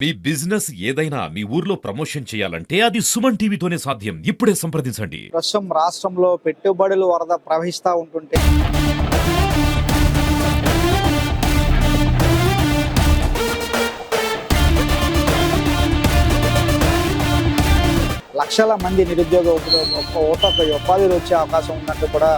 మీ business ఏదైనా మీ ఊర్లో promotion చేయాలంటే అది సుమన్ టీవీతోనే సాధ్యం. ఇప్పుడే సంప్రదించండి. ప్రస్తుతం రాష్ట్రంలో పెట్టుబడులు వరద ప్రవహిస్తూ ఉంటుంటే లక్షల మంది నిరుద్యోగ ఉపాధి ఉపాధులు వచ్చే అవకాశం ఉన్నట్టు కూడా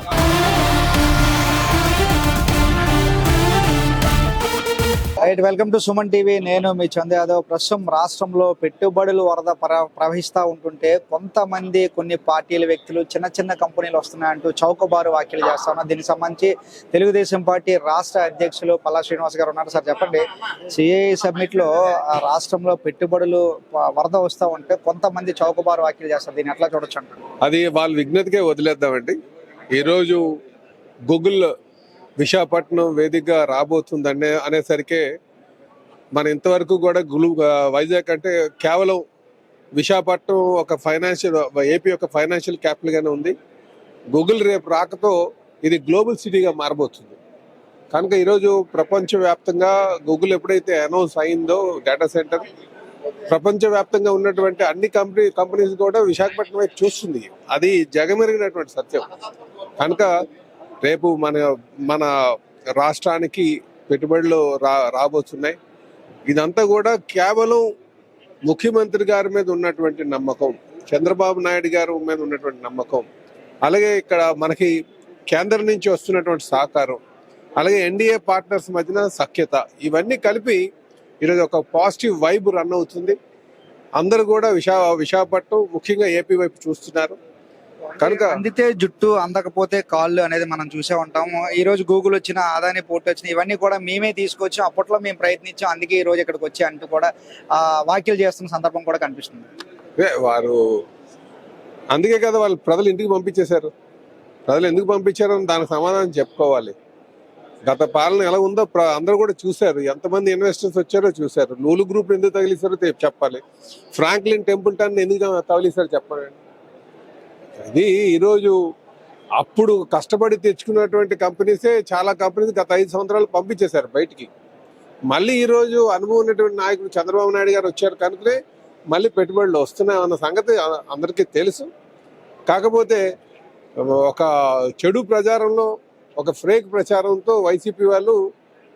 right welcome to Suman TV నేను మీ చంద్ర యాదవ్. ప్రస్తుతం రాష్ట్రంలో పెట్టుబడులు వరద ప్ర- ప్రవహిస్తూ ఉంటుంటే కొంతమంది కొన్ని పార్టీల వ్యక్తులు చిన్న చిన్న కంపెనీలు వస్తున్నాయంటూ చౌకబారు వ్యాఖ్యలు చేస్తా ఉన్నారు దీనికి సంబంధించి తెలుగుదేశం పార్టీ రాష్ట్ర అధ్యక్షులు పల్లా శ్రీనివాస్ గారు ఉన్నారు సార్. చెప్పండి. సిఐ సబ్మిట్లో ఆ, రాష్ట్రంలో పెట్టుబడులు వరద వస్తూ ఉంటే కొంతమంది చౌకబారు వ్యాఖ్యలు చేస్తారు. దీన్ని ఎట్లా చూడొచ్చు అది వాళ్ళ విజ్ఞతకే వదిలేద్దామండి. ఈరోజు గూగుల్ విశాఖపట్నం వేదికగా రాబోతుందనే అనేసరికి మన ఇంతవరకు కూడా గులు వైజాగ్ అంటే కేవలం విశాఖపట్నం ఒక ఫైనాన్షియల్ ఏపీ ఒక ఫైనాన్షియల్ క్యాపిటల్గానే ఉంది. గూగుల్ రేపు రాకతో ఇది గ్లోబల్ సిటీగా మారబోతుంది. కనుక ఈరోజు ప్రపంచవ్యాప్తంగా గూగుల్ ఎప్పుడైతే అనౌన్స్ అయిందో డేటా సెంటర్ ప్రపంచవ్యాప్తంగా ఉన్నటువంటి అన్ని కంపెనీ కంపెనీస్ కూడా విశాఖపట్నం వైపు చూస్తుంది. అది జగమెరిగినటువంటి సత్యం. కనుక రేపు మన మన రాష్ట్రానికి పెట్టుబడులు రా రాబోతున్నాయి. ఇదంతా కూడా కేవలం ముఖ్యమంత్రి గారి మీద ఉన్నటువంటి నమ్మకం చంద్రబాబు నాయుడు గారి మీద ఉన్నటువంటి నమ్మకం అలాగే ఇక్కడ మనకి కేంద్రం నుంచి వస్తున్నటువంటి సహకారం అలాగే ఎన్డీఏ పార్ట్నర్స్ మధ్యన సఖ్యత ఇవన్నీ కలిపి ఈరోజు ఒక పాజిటివ్ వైబ్ రన్ అవుతుంది. అందరూ కూడా విశా విశాఖపట్నం ముఖ్యంగా ఏపీ వైపు చూస్తున్నారు. కనుక అందితే జుట్టు అందకపోతే కాళ్ళు అనేది మనం చూసే ఉంటాము. ఈ రోజు గూగుల్ వచ్చిన ఆదాని పోర్ట్ వచ్చిన ఇవన్నీ కూడా మేమే తీసుకొచ్చాం. అప్పట్లో మేము ప్రయత్నించాం. అందుకే ఈ రోజు ఇక్కడికి వచ్చి అంటూ కూడా ఆ వ్యాఖ్యలు చేస్తున్న సందర్భం కూడా కనిపిస్తుంది. వారు అందుకే కదా వాళ్ళు ప్రజలు ఇంటికి పంపించేశారు. ప్రజలు ఎందుకు పంపించారో దానికి సమాధానం చెప్పుకోవాలి. గత పాలన ఎలా ఉందో అందరూ కూడా చూశారు. ఎంతమంది ఇన్వెస్టర్స్ వచ్చారో చూశారు. నూలు గ్రూప్ ఎందుకు తగిలిస్తారో చెప్పాలి. ఫ్రాంక్లిన్ టెంపుల్టన్ ఎందుకు తగిలిస్తారో చెప్పాలి ఇది ఈరోజు అప్పుడు కష్టపడి తెచ్చుకున్నటువంటి కంపెనీసే చాలా కంపెనీస్ గత ఐదు సంవత్సరాలు పంపించేశారు బయటికి. మళ్ళీ ఈరోజు అనుభవం ఉన్నటువంటి నాయకుడు చంద్రబాబు నాయుడు గారు వచ్చారు కనుకనే మళ్ళీ పెట్టుబడులు వస్తున్నాయి అన్న సంగతి అందరికీ తెలుసు. కాకపోతే ఒక చెడు ప్రచారంలో ఒక ఫేక్ ప్రచారంతో వైసీపీ వాళ్ళు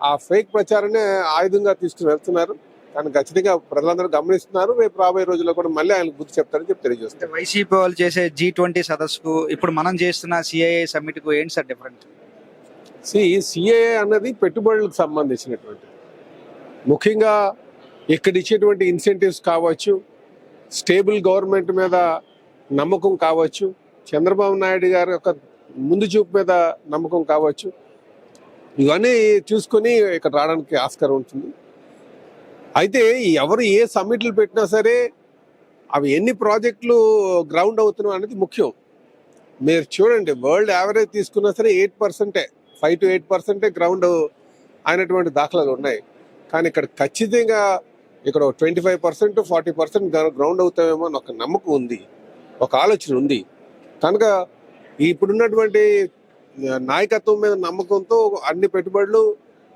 ఆ ఫేక్ ప్రచారాన్ని ఆయుధంగా తీసుకుని వెళ్తున్నారు. కానీ ఖచ్చితంగా ప్రజలందరూ గమనిస్తున్నారు. రేపు రాబోయే రోజుల్లో కూడా మళ్ళీ ఆయన బుద్ధి చెప్తారని చెప్పి తెలియజేస్తారు వైసీపీ వాళ్ళు చేసే జీ ట్వంటీ సదస్సుకు ఇప్పుడు మనం చేస్తున్న సిఐఏ సమ్మిట్కు ఏంటి సార్ డిఫరెంట్ సి సిఏఏ అన్నది పెట్టుబడులకు సంబంధించినటువంటి. ముఖ్యంగా ఇక్కడ ఇచ్చేటువంటి ఇన్సెంటివ్స్ కావచ్చు స్టేబుల్ గవర్నమెంట్ మీద నమ్మకం కావచ్చు చంద్రబాబు నాయుడు గారి యొక్క ముందు చూపు మీద నమ్మకం కావచ్చు. ఇవన్నీ చూసుకొని ఇక్కడ రావడానికి ఆస్కారం ఉంటుంది. అయితే ఎవరు ఏ సమ్మిట్లు పెట్టినా సరే అవి ఎన్ని ప్రాజెక్టులు గ్రౌండ్ అవుతున్నాయి అనేది ముఖ్యం. మీరు చూడండి వరల్డ్ యావరేజ్ తీసుకున్నా సరే ఎయిట్ పర్సెంటే ఫైవ్ టు ఎయిట్ పర్సెంటే గ్రౌండ్ అయినటువంటి దాఖలాలు ఉన్నాయి. కానీ ఇక్కడ ఖచ్చితంగా ఇక్కడ twenty five percent forty percent ground అవుతామేమో అని ఒక నమ్మకం ఉంది ఒక ఆలోచన ఉంది. కనుక ఇప్పుడున్నటువంటి నాయకత్వం మీద నమ్మకంతో అన్ని పెట్టుబడులు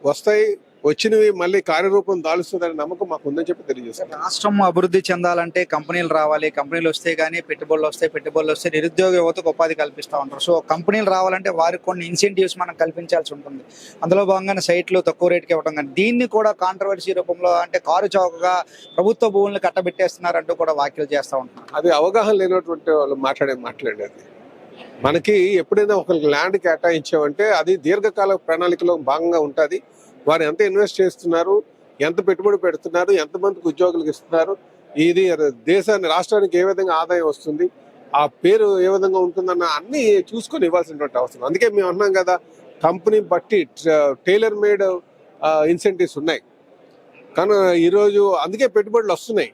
వస్తాయి వచ్చినవి మళ్ళీ కార్యరూపం దాలుస్తుందనే నమ్మకం మాకు ఉందని చెప్పి తెలియజేస్తాను రాష్ట్రం అభివృద్ధి చెందాలంటే కంపెనీలు రావాలి కంపెనీలు వస్తే గానీ పెట్టుబడులు వస్తాయి పెట్టుబడులు వస్తే నిరుద్యోగ యువతకు ఉపాధి కల్పిస్తూ ఉంటారు. సో కంపెనీలు రావాలంటే వారికి కొన్ని ఇన్సెంటివ్స్ మనం కల్పించాల్సి ఉంటుంది. అందులో భాగంగానే సైట్లు తక్కువ రేటుకి ఇవ్వడం కానీ దీన్ని కూడా కాంట్రవర్సీ రూపంలో అంటే కారు చౌకగా ప్రభుత్వ భూములను కట్టబెట్టేస్తున్నారంటూ కూడా వ్యాఖ్యలు చేస్తూ ఉంటున్నారు. అది అవగాహన లేనటువంటి వాళ్ళు మాట్లాడే మాట్లాడేది మనకి ఎప్పుడైనా ఒకరికి ల్యాండ్ కేటాయించామంటే అది దీర్ఘకాల ప్రణాళికలో భాగంగా ఉంటుంది. వారు ఎంత ఇన్వెస్ట్ చేస్తున్నారు ఎంత పెట్టుబడి పెడుతున్నారు ఎంతమందికి ఉద్యోగులకు ఇస్తున్నారు ఇది దేశాన్ని రాష్ట్రానికి ఏ విధంగా ఆదాయం వస్తుంది ఆ పేరు ఏ విధంగా ఉంటుందన్న అన్ని చూసుకొని ఇవ్వాల్సినటువంటి అవసరం. అందుకే మేము అన్నాం కదా కంపెనీ బట్టి టైలర్ మేడ్ ఇన్సెంటివ్స్ ఉన్నాయి. కానీ ఈరోజు అందుకే పెట్టుబడులు వస్తున్నాయి.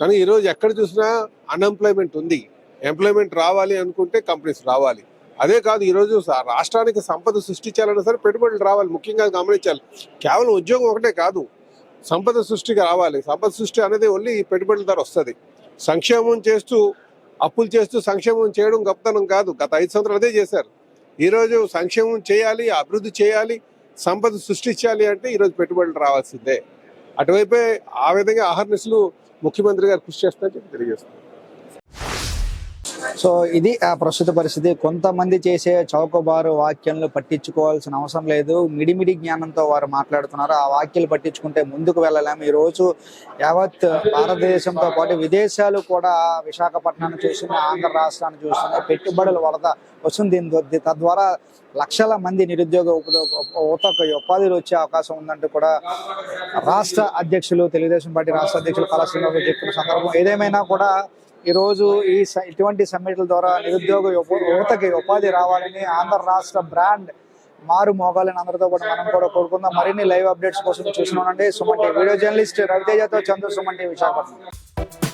కానీ ఈరోజు ఎక్కడ చూసినా అన్ఎంప్లాయ్మెంట్ ఉంది. ఎంప్లాయ్మెంట్ రావాలి అనుకుంటే కంపెనీస్ రావాలి. అదే కాదు ఈరోజు రాష్ట్రానికి సంపద సృష్టించాలన్నా సరే పెట్టుబడులు రావాలి ముఖ్యంగా గమనించాలి. కేవలం ఉద్యోగం ఒకటే కాదు సంపద సృష్టికి రావాలి. సంపద సృష్టి అనేది ఓన్లీ పెట్టుబడుల ద్వారా వస్తుంది. సంక్షేమం చేస్తూ అప్పులు చేస్తూ సంక్షేమం చేయడం గొప్పతనం కాదు. గత ఐదు సంవత్సరాలు అదే చేశారు. ఈరోజు సంక్షేమం చేయాలి అభివృద్ధి చేయాలి సంపద సృష్టించాలి అంటే ఈరోజు పెట్టుబడులు రావాల్సిందే. అటువైపే ఆ విధంగా ఆహర్నిశలు ముఖ్యమంత్రి గారు కృషి చేస్తారని చెప్పి తెలియజేస్తున్నారు సో ఇది ఆ ప్రస్తుత పరిస్థితి. కొంతమంది చేసే చౌకబారు వాక్యాలను పట్టించుకోవాల్సిన అవసరం లేదు. మిడిమిడి జ్ఞానంతో వారు మాట్లాడుతున్నారు. ఆ వాక్యాలు పట్టించుకుంటే ముందుకు వెళ్ళలేము. ఈ రోజు యావత్ భారతదేశంతో పాటు విదేశాలు కూడా విశాఖపట్నాన్ని చూస్తున్నాయి ఆంధ్ర రాష్ట్రాన్ని చూస్తున్నాయి పెట్టుబడుల వరద వస్తుంది. దీని తద్వారా లక్షల మంది నిరుద్యోగ యువతకు ఉపాధులు వచ్చే అవకాశం ఉందంటూ కూడా రాష్ట్ర అధ్యక్షులు తెలుగుదేశం పార్టీ రాష్ట్ర అధ్యక్షులు కళా చెప్పిన సందర్భం ఏదేమైనా కూడా ఈరోజు ఈ ఇటువంటి సమ్మిట్ల ద్వారా నిరుద్యోగ యువతకి ఉపాధి రావాలని ఆంధ్ర రాష్ట్ర బ్రాండ్ మారు మోగాలని అందరితో పాటు మనం కూడా కోరుకుందాం. మరిన్ని లైవ్ అప్డేట్స్ కోసం చూస్తున్నానండి సుమన్ టీవీ. వీడియో జర్నలిస్ట్ రవితేజతో చంద్ర సుమన్ విశాఖపట్నం.